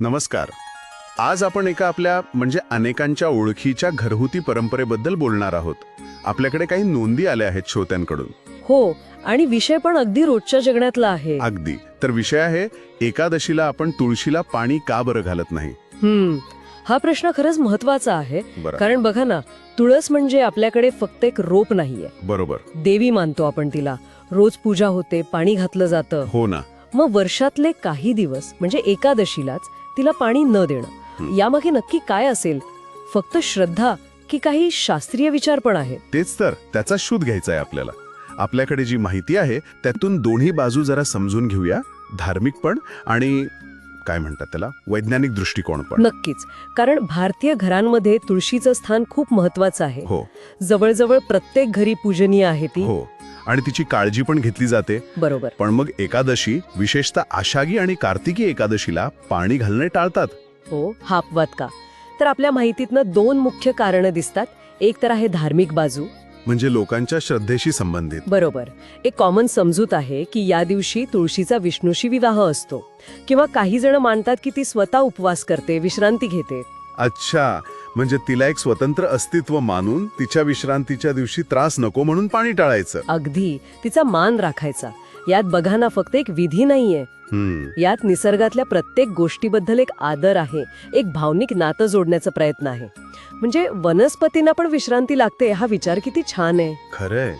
नमस्कार. आज आपण एका आपल्या म्हणजे अनेकांच्या ओळखीच्या घरगुती परंपरेबद्दल बोलणार आहोत. आपल्याकडे काही नोंदी आल्या आहेत श्रोत्यांकडून. हो आणि विषय पण अगदी रोजच्या जगण्यातला आहे. अगदी. तर विषय आहे एकादशीला आपण तुळशीला पाणी का बरं घालत नाही? हम्म. हा प्रश्न खरंच महत्त्वाचा आहे. बरं. कारण बघा ना तुळस म्हणजे आपल्याकडे फक्त एक रोप नाहीये. बरोबर. देवी मानतो आपण तिला. रोज पूजा होते पाणी घातलं जातं. हो ना. मग वर्षातले काही दिवस म्हणजे एकादशीलाच तिला पाणी न देणं. यामागे नक्की काय असेल? फक्त श्रद्धा की काही शास्त्रीय विचार पण आहेत? तेच तर. त्याचा शोध घ्यायचा आहे आपल्याला. आपल्याकडे जी माहिती आहे त्यातून दोन्ही बाजू जरा समजून घेऊया. धार्मिक पण आणि काय म्हणतात त्याला? वैज्ञानिक दृष्टिकोन पण. नक्कीच. कारण भारतीय घरांमध्ये तुळशीचं स्थान खूप महत्वाचं आहे. हो. जवळजवळ प्रत्येक घरी पूजनीय आहे ती. हो. आणि तिची काळजी पण घेतली जाते. बरोबर. पण मग एकादशी विशेषतः आषाढी आणि कार्तिकी एकादशीला पाणी घालणे टाळतात. हो हा अपवाद का? तर आपल्या माहितीतनं दोन मुख्य कारणं दिसतात. एक तर आहे धार्मिक बाजू. म्हणजे लोकांच्या श्रद्धेशी संबंधित. बरोबर. एक कॉमन समजूत आहे की या दिवशी तुळशीचा विष्णूशी विवाह असतो. किंवा काही जण मानतात की ती स्वतः उपवास करते विश्रांती घेते. अच्छा. म्हणजे तिला एक स्वतंत्र अस्तित्व मानून तिच्या विश्रांतीच्या दिवशी त्रास नको म्हणून पाणी टाळायचं. अगदी. तिचा मान राखायचा. यात बघा ना फक्त एक विधी नाहीये. यात निसर्गातल्या प्रत्येक गोष्टीबद्दल एक आदर आहे. एक भावनिक नातं जोडण्याचा प्रयत्न आहे. म्हणजे वनस्पतींना पण विश्रांती लागते हा विचार किती छान आहे. खरंय.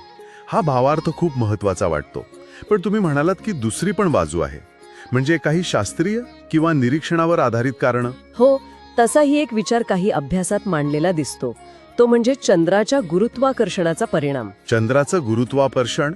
हा भावार्थ खूप महत्त्वाचा वाटतो. पण तुम्ही म्हणालात की दुसरी पण बाजू आहे. म्हणजे काही शास्त्रीय किंवा निरीक्षणावर आधारित कारण? हो तसाही एक विचार काही अभ्यासात मांडलेला दिसतो. तो म्हणजे चंद्राच्या गुरुत्वाकर्षणाचा परिणाम. चंद्राचं गुरुत्वाकर्षण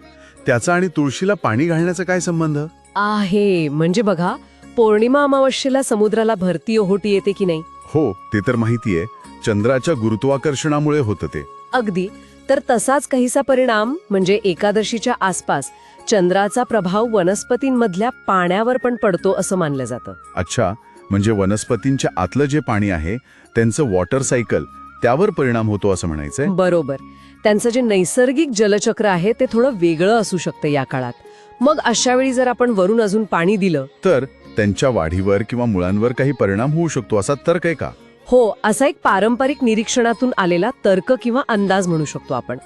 त्याचा आणि तुळशीला पाणी घालण्याचा काय संबंध? आहे. म्हणजे बघा पौर्णिमा अमावस्येला समुद्राला भरती ओहोटी येते की नाही? हो ते तर माहितीये. चंद्राच्या गुरुत्वाकर्षणामुळे होतं ते. अगदी. तर तसाच काहीसा परिणाम म्हणजे एकादशीच्या आसपास चंद्राचा प्रभाव वनस्पतींमधल्या पाण्यावर पण पडतो असं मानलं जातं. अच्छा. म्हणजे वनस्पतींच्या आतलं जे पाणी आहे त्यांचं वॉटर सायकल त्यावर परिणाम होतो असं म्हणायचंय? बरोबर. त्यांचं जे नैसर्गिक जलचक्र आहे ते थोडं वेगळं असू शकतं या काळात. मग अशा वेळी जर आपण वरून अजून पाणी दिलं तर त्यांच्या वाढीवर किंवा मुळांवर काही परिणाम होऊ शकतो असा तर्क आहे का? हो असा एक पारंपरिक निरीक्षणातून आलेला तर्क किंवा अंदाज म्हणू शकतो आपण.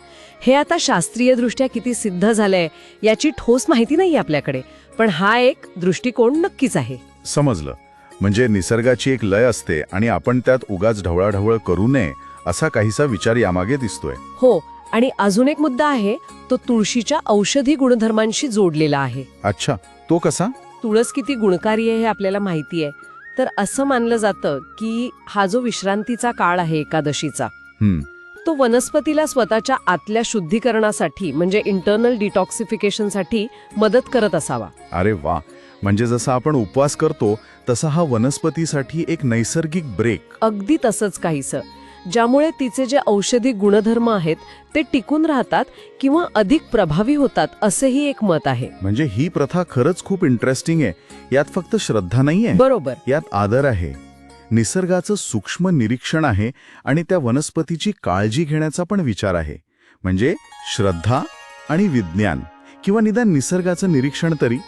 हे आता शास्त्रीय दृष्ट्या किती सिद्ध झालंय याची ठोस माहिती नाही आपल्याकडे पण हा एक दृष्टिकोन नक्कीच आहे. समजलं. म्हणजे निसर्गाची एक लय असते आणि आपण त्यात उगाच ढवळाढवळ करू नये असा काहीसा विचार यामागे दिसतोय. हो आणि अजून एक मुद्दा आहे तो तुळशीच्या औषधी गुणधर्मांशी जोडलेला आहे. अच्छा तो कसा? तुळस किती गुणकारी आहे हे आपल्याला माहिती आहे. तर असं मानलं जातं की हा जो विश्रांतीचा काळ आहे एकादशीचा तो वनस्पतीला स्वतःच्या आतल्या शुद्धीकरणासाठी म्हणजे इंटरनल डिटॉक्सिफिकेशनसाठी मदत करत असावा. अरे वा म्हणजे जसा आपण उपवास करतो तसा हा वनस्पतीसाठी एक नैसर्गिक ब्रेक. अगदी तसंच काहीसं. ज्यामुळे तिचे जे औषधी गुणधर्म आहेत ते टिकून राहतात किंवा अधिक प्रभावी होतात असेही एक मत आहे. म्हणजे ही प्रथा खरंच खूप इंटरेस्टिंग आहे. यात फक्त श्रद्धा नाहीये. बरोबर. यात आदर आहे. निसर्गाचं सूक्ष्म निरीक्षण आहे आणि त्या वनस्पतीची काळजी घेण्याचा पण विचार आहे. म्हणजे श्रद्धा आणि विज्ञान किंवा निदान निसर्गाचं निरीक्षण तरी.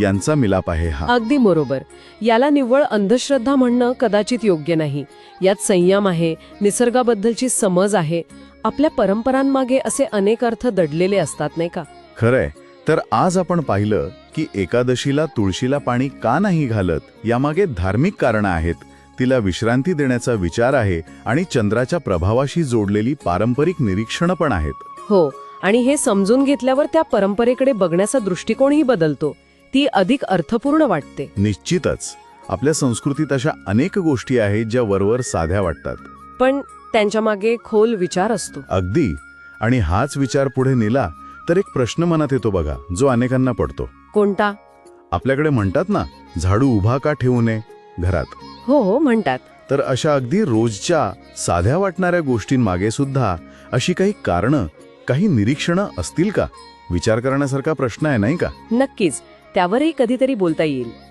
यांचा मिलाप आहे हा. अगदी बरोबर. याला निव्वळ अंधश्रद्धा म्हणणं कदाचित योग्य नाही. यात संयम आहे निसर्गाबद्दलची समज आहे. आपल्या परंपरांमागे असे अनेक अर्थ दडलेले असतात नाही का? खरंय. तर आज आपण पाहिलं की एकादशीला तुळशीला पाणी का नाही घालत यामागे धार्मिक कारणं आहेत. तिला विश्रांती देण्याचा विचार आहे आणि चंद्राच्या प्रभावाशी जोडलेली पारंपरिक निरीक्षणं पण आहेत. हो. आणि हे समजून घेतल्यावर त्या परंपरेकडे बघण्याचा दृष्टिकोनही बदलतो. ती अधिक अर्थपूर्ण वाटते. निश्चितच. आपल्या संस्कृतीत अशा अनेक गोष्टी आहेत ज्या वरवर साध्या वाटतात. पण त्यांच्या मागे खोल विचार असतो. अगदी. आणि हाच विचार पुढे नेला तर एक प्रश्न मनात येतो बघा जो अनेकांना पडतो. कोणता? आपल्याकडे म्हणतात ना झाडू उभा का ठेवू नये? घरात. हो हो म्हणतात. तर अशा अगदी रोजच्या साध्या वाटणाऱ्या गोष्टींमागे सुद्धा अशी काही कारणं काही निरीक्षणं असतील का? विचार करण्यासारखा प्रश्न आहे नाही का? नक्कीच. त्यावरही कधीतरी बोलता येईल.